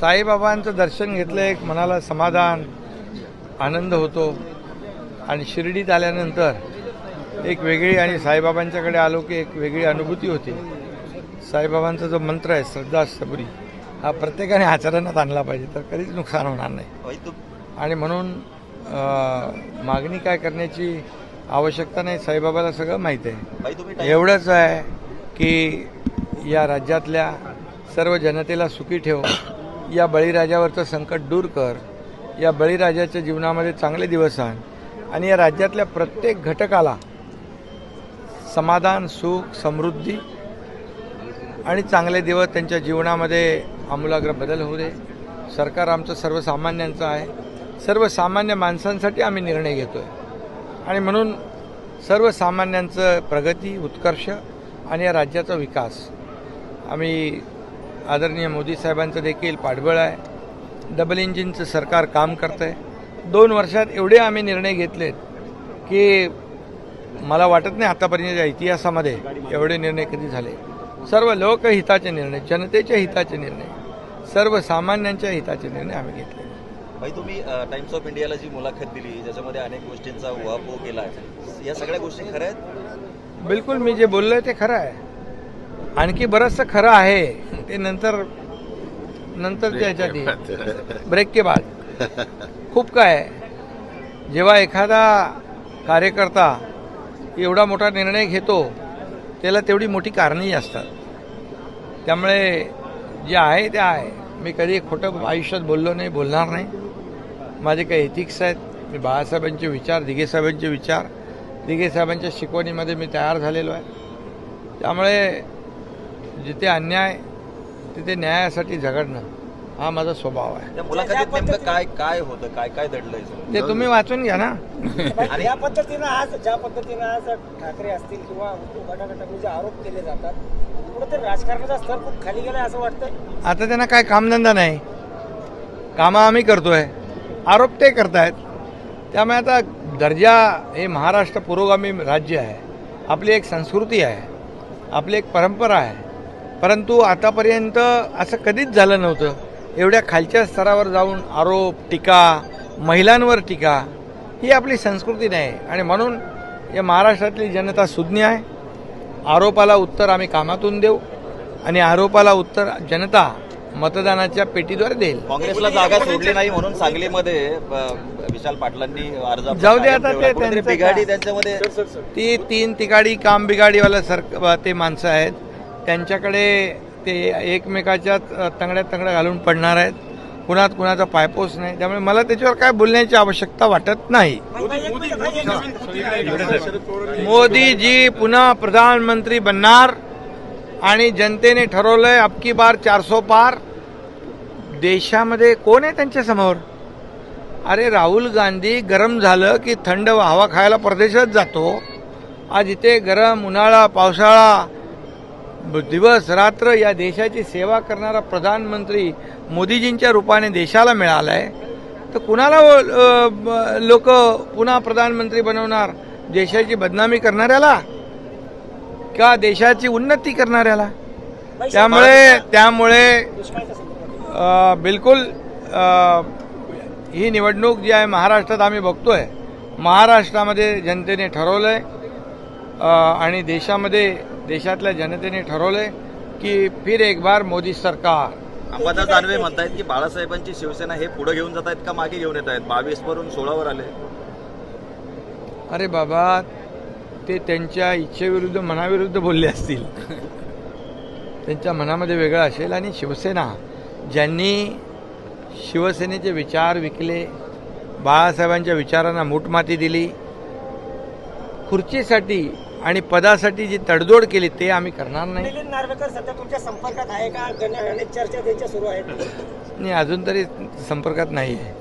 साईबाबांचं दर्शन घेतलं एक मनाला समाधान आनंद होतो. आणि शिर्डीत आल्यानंतर एक वेगळी आणि साईबाबांच्याकडे आलो की एक वेगळी अनुभूती होती. साईबाबांचा जो मंत्र आहे श्रद्धा सबरी हा प्रत्येकाने आचरणात आणला पाहिजे तर कधीच नुकसान होणार नाही. आणि म्हणून मागणी काय करण्याची आवश्यकता नाही साईबाबाला सगळं माहीत आहे. एवढंच आहे की या राज्यातल्या सर्व जनतेला सुखी ठेव. या बळीराजावरचं संकट दूर कर. या बळीराजाच्या जीवनामध्ये चांगले दिवस आण. आणि या राज्यातल्या प्रत्येक घटकाला समाधान सुख समृद्धी आणि चांगले दिवस त्यांच्या जीवनामध्ये आमूलाग्र बदल होऊ दे. सरकार आमचं सर्वसामान्यांचं आहे. सर्वसामान्य माणसांसाठी आम्ही निर्णय घेतो आहे आणि म्हणून सर्वसामान्यांचं प्रगती उत्कर्ष आणि या राज्याचा विकास. आम्ही आदरणीय मोदी साहेबांचं देखील पाठबळ आहे. डबल इंजिनचं सरकार काम करतं आहे दोन वर्षात एवढे आम्ही निर्णय घेतलेत की मला वाटत नाही आतापर्यंतच्या इतिहासामध्ये एवढे निर्णय कधी झाले. सर्व लोकहिताचे निर्णय जनतेच्या हिताचे निर्णय सर्वसामान्यांच्या हिताचे निर्णय आम्ही घेतले. भाई तुम्ही टाइम्स ऑफ इंडियाला जी मुलाखत दिली ज्याच्यामध्ये अनेक गोष्टींचा उहापोह केला आहे. या सगळ्या गोष्टी खऱ्या आहेत? बिलकुल मी जे बोललोय ते खरं आहे. आणखी बरंचसं खरं आहे. ते नंतर नंतर त्याच्यात ब्रेक के बाद. खूप काय. जेव्हा एखादा कार्यकर्ता एवढा मोठा निर्णय घेतो त्याला तेवढी मोठी कारणंही असतात. त्यामुळे जे आहे ते आहे. मी कधी खोटं आयुष्यात बोललो नाही बोलणार नाही. माझे काही एथिक्स आहेत. मी बाळासाहेबांचे विचार दिघे साहेबांचे विचार. दिघे साहेबांच्या शिकवणीमध्ये मी तयार झालेलो आहे. त्यामुळे जिथे अन्याय तिथे न्यायासाठी झगडणं हा माझा स्वभाव आहे. त्या मुलाखतीत नेमकं काय काय होतं? काय काय दडलंय ते तुम्ही वाचून घ्या ना. आणि- या पद्धतीनं आज ज्या पद्धतीनं आज ठाकरे असतील किंवा उद्धव गटागटाकडून जे आरोप केले जातात कुठेतरी राजकारणाचा स्तर खूप खाली गेलाय असं वाटतंय? आता त्यांना काय कामधंदा नाही. कामं आम्ही करतोय. आरोप ते करतायत. त्यामुळे आता दर्जा हे महाराष्ट्र पुरोगामी राज्य आहे. आपली एक संस्कृती आहे. आपली एक परंपरा आहे. परंतु आतापर्यंत असं कधीच झालं नव्हतं. एवढ्या खालच्या स्तरावर जाऊन आरोप टीका महिलांवर टीका ही आपली संस्कृती नाही. आणि म्हणून या महाराष्ट्रातली जनता सुज्ञ आहे. आरोपाला उत्तर आम्ही कामातून देऊ आणि आरोपाला उत्तर जनता मतदानाच्या पेटीद्वारे देईल. काँग्रेसला जागा सोडली नाही म्हणून सांगलीमध्ये विशाल पाटलांनी अर्ज जाऊ दे आता. ते? त्यांच्यामध्ये ती तीन तिगाडी काम बिगाडीवाला सर ते माणसं आहेत. त्यांच्याकडे ते एकमेकाच्या तंगड्या तंगड्या घालून पडणार आहेत. कुणात कुणाचा पायपोस नाही. त्यामुळे मला त्याच्यावर काय बोलण्याची आवश्यकता वाटत नाही. मोदीजी पुन्हा प्रधानमंत्री बनणार आणि जनतेने ठरवलंय अबकी बार चारसो पार. देशामध्ये कोण आहे त्यांच्यासमोर? अरे राहुल गांधी गरम झालं की थंड हवा खायला परदेशात जातो. आज इथे गरम उन्हाळा पावसाळा दिवस रात्र या देशाची सेवा करणारा प्रधानमंत्री मोदीजींच्या रूपाने देशाला मिळाला आहे तर कुणाला लोक पुन्हा प्रधानमंत्री बनवणार? देशाची बदनामी करणाऱ्याला? का देशाची उन्नती करणाऱ्याला? त्यामुळे त्यामुळे बिलकुल ही निवडणूक जी आहे महाराष्ट्रात आम्ही बघतोय. महाराष्ट्रामध्ये जनतेने ठरवलंय. अ, आणि देशामध्ये देशातल्या जनतेने ठरवलंय की फिर एक बार मोदी सरकार. अंबादास दानवे म्हणतायत की बाळासाहेबांची शिवसेना हे पुढे घेऊन जात आहेत का मागे घेऊन येत आहेत बावीस वरून सोळावर आले. अरे बाबा ते त्यांच्या इच्छेविरुद्ध मनाविरुद्ध बोलले असतील. त्यांच्या मनामध्ये वेगळं असेल आणि शिवसेना ज्यांनी शिवसेनेचे विचार विकले बाळासाहेबांच्या विचारांना मूठमाती दिली खुर्चीसाठी आणि पदासाठी जी तडजोड केली ते आम्ही करणार नाही. मिलिंद नार्वेकर सध्या तुमच्या संपर्कात आहे का? गण- अनेक चर्चा त्यांच्या सुरू आहेत. आणि अजून तरी संपर्कात नाही आहे